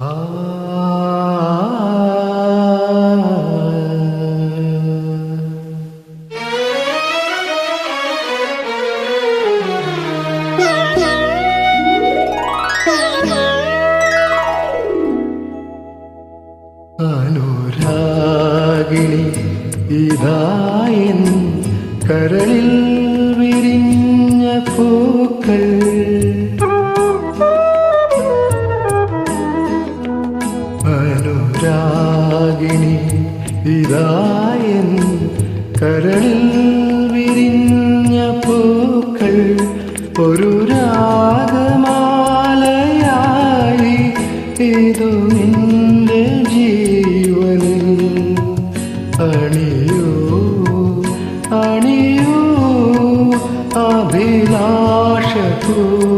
Ah. അനുരാഗിണി ഇതായൻ കരളിൽ വിരിഞ്ഞ പൂക്കൾ. അനുരാഗിണി ഇതായൻ കരളിൽ വിരിഞ്ഞ പൂക്കൾ. ഒരു രാഗമാലയായി ഇതു നിന്റെ ജീവനിൽ അഭിലാഷ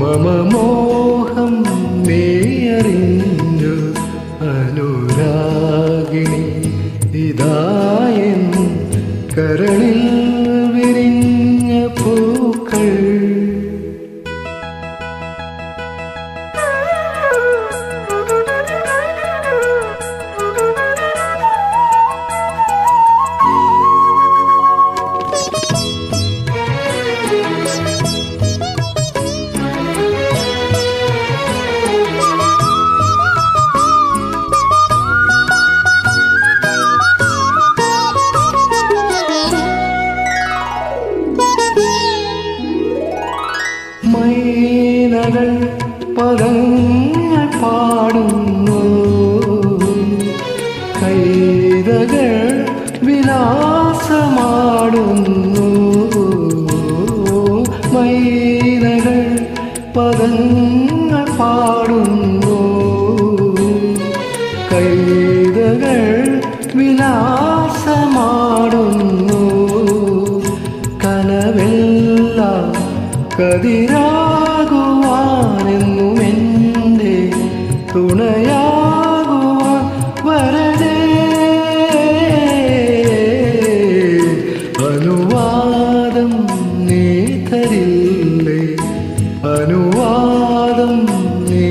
മമ മോഹം നീയറിഞ്ഞു അനുരാഗിണി ഇതായൻ കരളിൽ വിരിഞ്ഞ പൂക്കൾ. പദങ്ങൾ പാടുന്നു. കൈതകൾ വിലാസമാടുന്നു. മൈനകൾ പദങ്ങൾ കതിരാകുവാനെന്നും തുണയാകുവാൻ വരതേ അനുവാദം നീ അനുവാദം നീ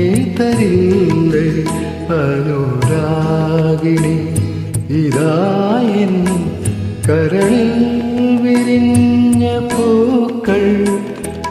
അനുരാഗിണി കരളിൽ വിരിഞ്ഞ